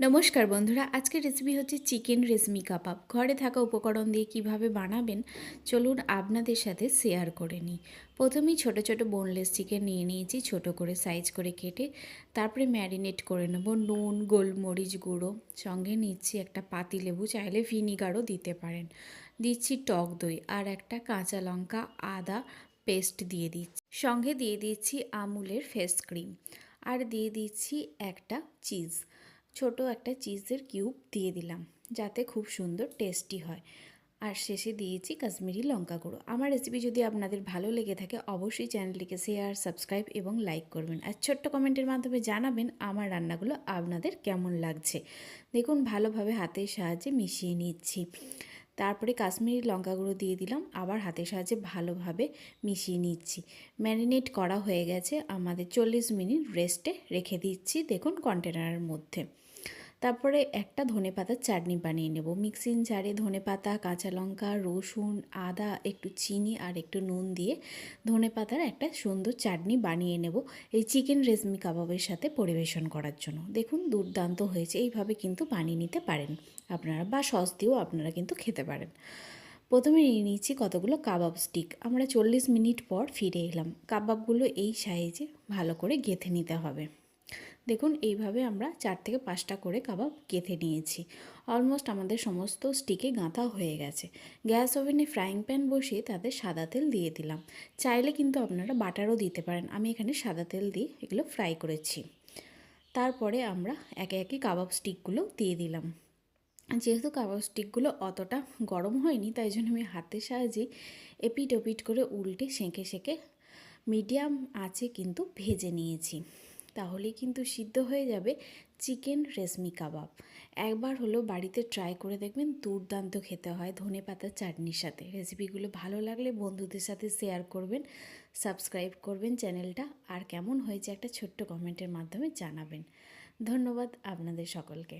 নমস্কার বন্ধুরা, আজকের রেসিপি হচ্ছে চিকেন রেশমি কাবাব ঘরে থাকা উপকরণ দিয়ে কীভাবে বানাবেন, চলুন আপনাদের সাথে শেয়ার করে নিই। প্রথমেই ছোট ছোট বোনলেস চিকেন নিয়ে নিয়েছি, ছোট করে সাইজ করে কেটে তারপরে ম্যারিনেট করে নেব। নুন, গোলমরিচ গুঁড়ো, সঙ্গে নিচ্ছি একটা পাতি লেবু, চাইলে ভিনিগারও দিতে পারেন। দিচ্ছি টক দই আর একটা কাঁচা লঙ্কা আদা পেস্ট দিয়ে দিচ্ছি। সঙ্গে দিয়ে দিচ্ছি আমুলের ফেস ক্রিম আর দিয়ে দিচ্ছি একটা চিজ ছোট একটা চিজের কিউব দিয়ে দিলাম, যাতে খুব সুন্দর টেস্টি হয়। আর শেষে দিয়েছি কাশ্মীরি লঙ্কা গুঁড়ো। আমার রেসিপি যদি আপনাদের ভালো লেগে থাকে, অবশ্যই চ্যানেলটিকে শেয়ার সাবস্ক্রাইব এবং লাইক করবেন। আর ছোট্ট কমেন্টের মাধ্যমে জানাবেন আমার রান্নাগুলো আপনাদের কেমন লাগছে। দেখুন, ভালোভাবে হাতের সাহায্যে মিশিয়ে নিচ্ছি। তারপরে কাশ্মীরি লঙ্কা গুঁড়ো দিয়ে দিলাম। আবার হাতের সাহায্যে ভালোভাবে মিশিয়ে নিচ্ছি। ম্যারিনেট করা হয়ে গেছে। আমাদের চল্লিশ মিনিট রেস্টে রেখে দিচ্ছি। দেখুন কন্টেনারের মধ্যে। তারপরে একটা ধনে পাতার চাটনি বানিয়ে নেব। মিক্সিং জারে ধনে পাতা, কাঁচা লঙ্কা, রসুন, আদা, একটু চিনি আর একটু নুন দিয়ে ধনে পাতার একটা সুন্দর চাটনি বানিয়ে নেব এই চিকেন রেশমি কাবাবের সাথে পরিবেশন করার জন্য। দেখুন দুর্দান্ত হয়েছে, এইভাবে কিন্তু বানিয়ে নিতে পারেন আপনারা বা সস দিয়েও আপনারা কিন্তু খেতে পারেন। প্রথমে নিয়ে নিচ্ছি কতগুলো কাবাব স্টিক আমরা চল্লিশ মিনিট পর ফিরে এলাম। কাবাবগুলো এই সাইজে ভালো করে গেঁথে নিতে হবে। দেখুন, এইভাবে আমরা চার থেকে পাঁচটা করে কাবাব গেঁথে নিয়েছি। অলমোস্ট আমাদের সমস্ত স্টিকে গাঁথা হয়ে গেছে। গ্যাস ওভেনে ফ্রাইং প্যান বসিয়ে তাতে সাদা তেল দিয়ে দিলাম। চাইলে কিন্তু আপনারা বাটারও দিতে পারেন। আমি এখানে সাদা তেল দিয়ে এগুলো ফ্রাই করেছি। তারপরে আমরা একে একে কাবাব স্টিকগুলো দিয়ে দিলাম। যেহেতু কাবাব স্টিকগুলো অতটা গরম হয়নি, তাই জন্য আমি হাতের সাহায্যে এপিট ওপিট করে উল্টে সেঁকে সেঁকে মিডিয়াম আঁচে কিন্তু ভেজে নিয়েছি। তাহলেই কিন্তু সিদ্ধ হয়ে যাবে চিকেন রেশমি কাবাব। একবার হলো বাড়িতে ট্রাই করে দেখবেন দুর্দান্ত খেতে হয় ধনে পাতার চাটনির সাথে। রেসিপিগুলো ভালো লাগলে বন্ধুদের সাথে শেয়ার করবেন সাবস্ক্রাইব করবেন চ্যানেলটা আর কেমন হয়েছে একটা ছোট্ট কমেন্টের মাধ্যমে জানাবেন। ধন্যবাদ আপনাদের সকলকে।